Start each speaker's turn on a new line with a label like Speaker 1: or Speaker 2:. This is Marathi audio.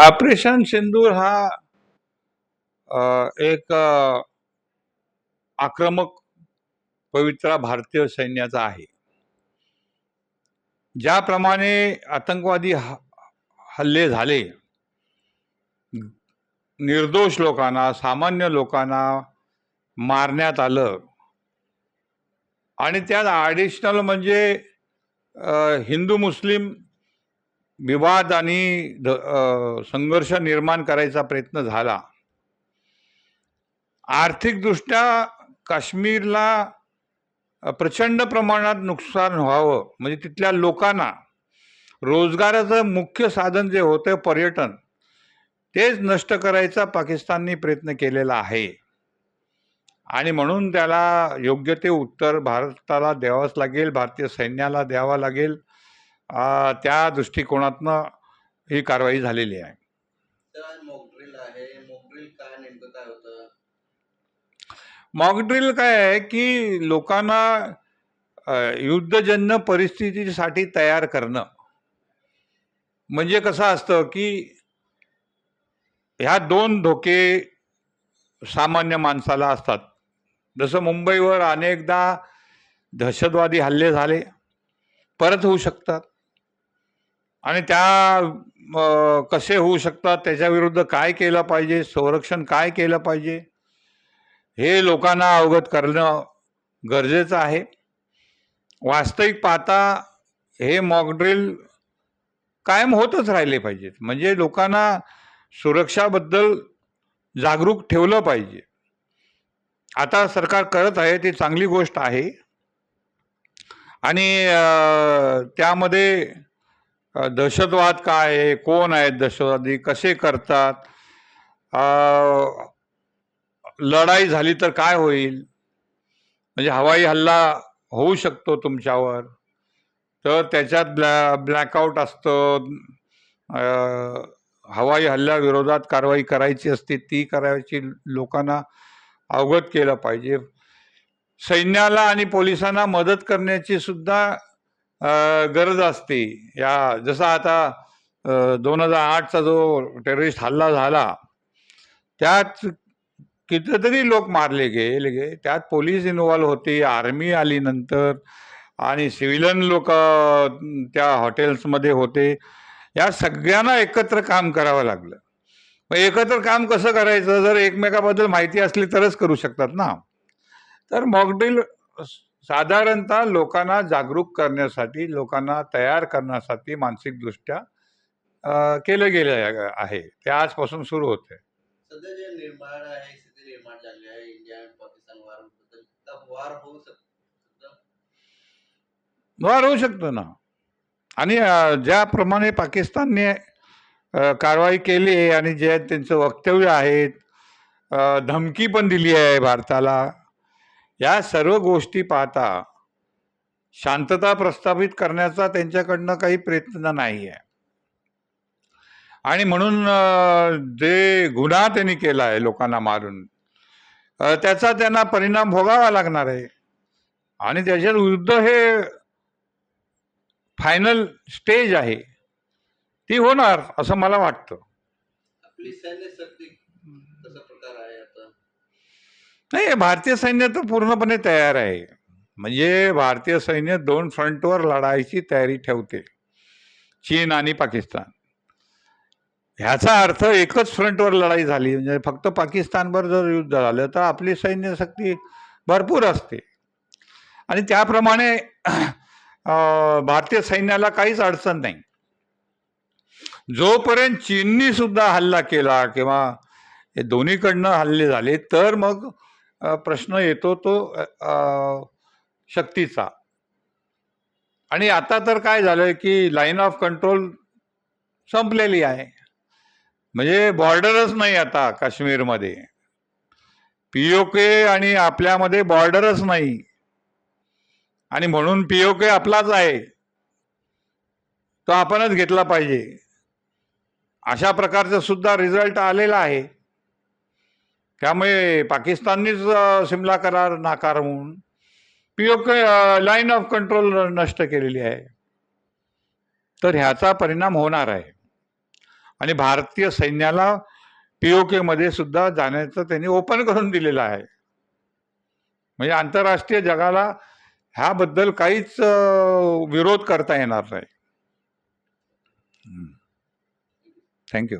Speaker 1: ऑपरेशन सिंदूर हा एक आक्रमक पवित्रा भारतीय सैन्याचा आहे. ज्याप्रमाणे आतंकवादी ह- हल्ले झाले निर्दोष लोकांना सामान्य लोकांना मारण्यात आलं. आणि त्यात ॲडिशनल म्हणजे हिंदू मुस्लिम विवाद आणि ध- संघर्ष निर्माण करायचा प्रयत्न झाला. आर्थिकदृष्ट्या काश्मीरला प्रचंड प्रमाणात नुकसान व्हावं म्हणजे तिथल्या लोकांना रोजगाराचं मुख्य साधन जे होतं पर्यटन तेच नष्ट करायचा पाकिस्ताननी प्रयत्न केलेला आहे. आणि म्हणून त्याला योग्य ते उत्तर भारताला द्यावंच लागेल भारतीय सैन्याला द्यावा लागेल. त्या दृष्टिकोनातनं ही कारवाई झालेली आहे.
Speaker 2: मॉकड्रिल काय
Speaker 1: आहे की लोकांना युद्धजन्य परिस्थितीसाठी तयार करणं. म्हणजे कसं असतं की ह्या दोन धोके सामान्य माणसाला असतात. जसं मुंबईवर अनेकदा दहशतवादी हल्ले झाले परत होऊ शकतात. आणि त्या कसे होऊ शकतात त्याच्याविरुद्ध काय केलं पाहिजे संरक्षण काय केलं पाहिजे हे लोकांना अवगत करणं गरजेचं आहे. वास्तविक पाहता हे मॉकड्रिल कायम होतच राहिले पाहिजेत. म्हणजे लोकांना सुरक्षाबद्दल जागरूक ठेवलं पाहिजे. आता सरकार करत आहे ती चांगली गोष्ट आहे. आणि त्यामध्ये दहशतवाद काय आहे? कोण आहेत दहशतवादी? कसे करतात? लढाई झाली तर काय होईल? म्हणजे हवाई हल्ला होऊ शकतो तुमच्यावर. तर त्याच्यात ब्लॅ ब्लॅकआउट असतं. हवाई हल्ल्याविरोधात कारवाई करायची असते ती करायची लोकांना अवगत केलं पाहिजे. सैन्याला आणि पोलिसांना मदत करण्याची सुद्धा गरज असते. या जसा आता दोन हजार आठचा जो टेररिस्ट हल्ला झाला त्यात कितीतरी लोक मारले गेले गे. त्यात पोलीस इन्व्हॉल्व होते आर्मी आली नंतर आणि सिव्हिलन लोक त्या हॉटेल्समध्ये होते. या सगळ्यांना एकत्र काम करावं लागलं. मग एकत्र काम कसं करायचं? जर एकमेकाबद्दल माहिती असली तरच करू शकतात ना. तर मॉकड्रिल साधारणतः लोकांना जागरूक करण्यासाठी लोकांना तयार करण्यासाठी मानसिकदृष्ट्या केलं गेलं आहे. ते आजपासून सुरू होते
Speaker 2: सध्या जे निर्माण आहे स्थिती निर्माण झाली आहे इंडिया आणि पाकिस्तान वार होऊ शकतो
Speaker 1: वार होऊ शकतो ना. आणि ज्याप्रमाणे पाकिस्तानने कारवाई केली आणि जे त्यांचं वक्तव्य आहेत धमकी पण दिली आहे भारताला या सर्व गोष्टी पाहता शांतता प्रस्थापित करण्याचा त्यांच्याकडनं काही प्रयत्न नाही आहे आणि म्हणून जे गुन्हा त्यांनी केला आहे लोकांना मारून त्याचा त्यांना परिणाम भोगावा लागणार आहे. आणि त्याच्या विरुद्ध हे फायनल स्टेज आहे. ती होणार असं मला वाटतं
Speaker 2: आपली सैन्य शक्ती कसा प्रकार आहे आता
Speaker 1: नाही भारतीय सैन्य तर पूर्णपणे तयार आहे. म्हणजे भारतीय सैन्य दोन फ्रंटवर लढायची तयारी ठेवते. चीन आणि पाकिस्तान. ह्याचा अर्थ एकच फ्रंटवर लढाई झाली. म्हणजे फक्त पाकिस्तानवर जर युद्ध झालं तर आपली सैन्यशक्ती भरपूर असते. आणि त्याप्रमाणे भारतीय सैन्याला काहीच अडचण नाही. जोपर्यंत चीननी सुद्धा हल्ला केला किंवा हे दोन्हीकडनं हल्ले झाले तर मग प्रश्न येतो तो शक्तीचा. आणि आता तर काय झालं की लाईन ऑफ कंट्रोल संपलेली आहे. म्हणजे बॉर्डरच नाही आता काश्मीरमध्ये. पीओके आणि आपल्यामध्ये बॉर्डरच नाही. आणि म्हणून पीओके आपलाच आहे. तो आपणच घेतला पाहिजे. अशा प्रकारचा सुद्धा रिझल्ट आलेला आहे. त्यामुळे पाकिस्ताननीच सिमला करार नाकारवून पीओके लाईन ऑफ कंट्रोल नष्ट केलेली आहे. तर ह्याचा परिणाम होणार आहे. आणि भारतीय सैन्याला पीओकेमध्ये सुद्धा जाण्याचं त्यांनी ओपन करून दिलेलं आहे. म्हणजे आंतरराष्ट्रीय जगाला ह्याबद्दल काहीच विरोध करता येणार नाही. थँक्यू